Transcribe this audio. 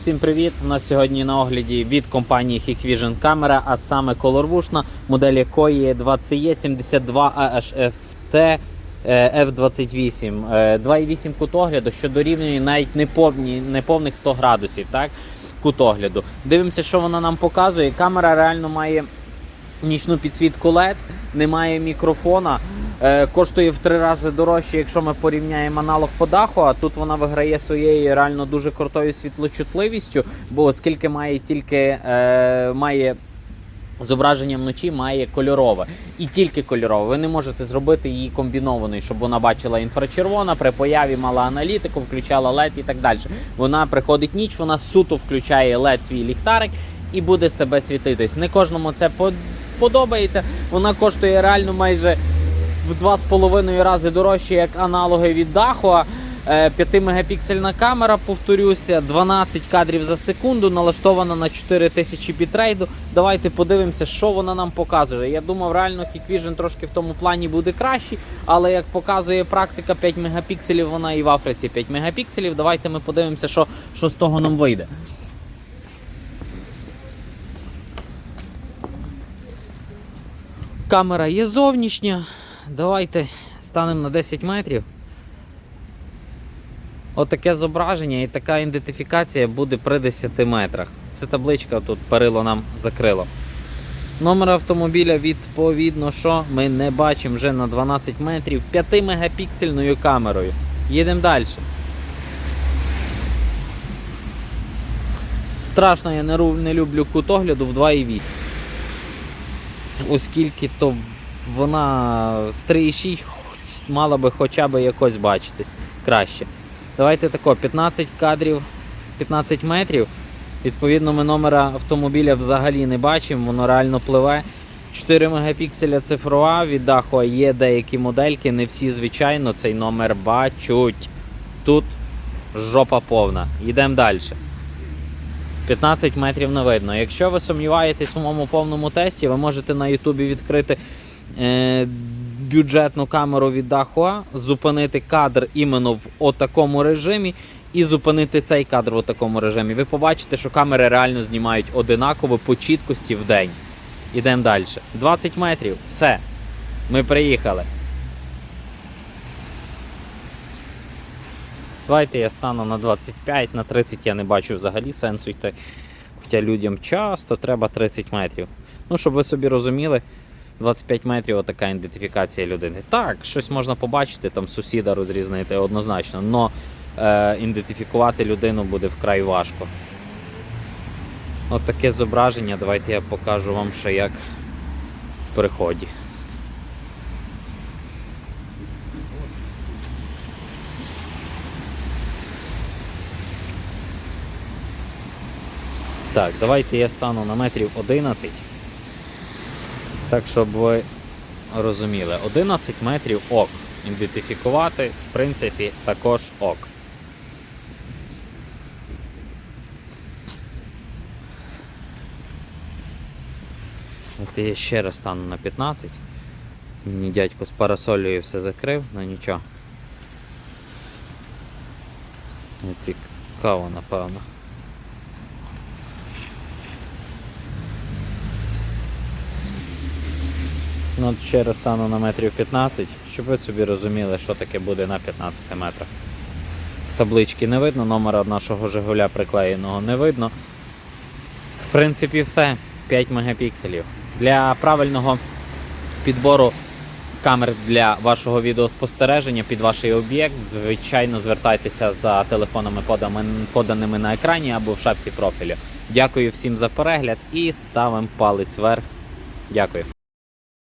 всім привіт! У нас сьогодні на огляді від компанії Hikvision камера, а саме колорвушна, модель якої є 20E72 AHFT е, F28. Е, 2,8 кут огляду, що дорівнює навіть неповні, неповних 100 градусів. Так? Кут огляду. Дивимося, що вона нам показує. Камера реально має нічну підсвітку LED, немає мікрофона. Е, коштує в три рази дорожче, якщо ми порівняємо аналог по даху. А тут вона виграє своєю реально дуже крутою світлочутливістю, бо оскільки має тільки е, має. Зображення вночі має кольорове і тільки кольорове. Ви не можете зробити її комбінованою, щоб вона бачила інфрачервона, при появі мала аналітику, включала LED і так далі. Вона приходить ніч, вона суто включає LED свій ліхтарик і буде себе світитись. Не кожному це по- подобається. Вона коштує реально майже в 2,5 рази дорожче, як аналоги від Dahua. 5-мегапіксельна камера, повторюся, 12 кадрів за секунду, налаштована на 4000 бітрейду. Давайте подивимося, що вона нам показує. Я думав, реально Hikvision трошки в тому плані буде кращий, але як показує практика 5 мегапікселів, вона і в Африці 5 мегапікселів. Давайте ми подивимося, що, що з того нам вийде. Камера є зовнішня. Давайте станемо на 10 метрів. Отаке зображення і така ідентифікація буде при 10 метрах. Це табличка тут перило нам закрило. Номер автомобіля відповідно, що ми не бачимо вже на 12 метрів 5 мегапіксельною камерою. Їдемо далі. Страшно, я не люблю кут огляду в 2,8. Оскільки то вона з 3,6 мала би хоча б якось бачитись краще. Давайте тако, 15 кадрів, 15 метрів. Відповідно, ми номера автомобіля взагалі не бачимо, воно реально пливе. 4 мегапікселя цифрова від Dahua є деякі модельки, не всі, звичайно, цей номер бачать. Тут жопа повна. Йдемо далі. 15 метрів не видно. Якщо ви сумніваєтесь в моєму повному тесті, ви можете на Ютубі відкрити бюджетну камеру від Dahua, зупинити кадр іменно в отакому режимі і зупинити цей кадр в такому режимі. Ви побачите, що камери реально знімають одинаково по чіткості в день. Ідемо далі. 20 метрів. Все. Ми приїхали. Давайте я стану на 25, на 30 я не бачу взагалі сенсу йти. Хоча людям часто треба 30 метрів. Ну, щоб ви собі розуміли, 25 метрів отака ідентифікація людини. Так, щось можна побачити, там сусіда розрізнити однозначно, але е, ідентифікувати людину буде вкрай важко. От таке зображення, давайте я покажу вам ще як в приході. Так, давайте я стану на метрів 11. Так, щоб ви розуміли, 11 метрів ок. Ідентифікувати, в принципі, також ок. От я ще раз стану на 15. Мені дядько з парасолею все закрив, ну нічого. Не цікаво, напевно. Ну, ще раз стану на метрів 15, щоб ви собі розуміли, що таке буде на 15 метрах. Таблички не видно, номера нашого Жигуля приклеєного не видно. В принципі, все. 5 мегапікселів. Для правильного підбору камер для вашого відеоспостереження під ваш об'єкт, звичайно, звертайтеся за телефонами поданими на екрані або в шапці профілю. Дякую всім за перегляд і ставимо палець вверх. Дякую.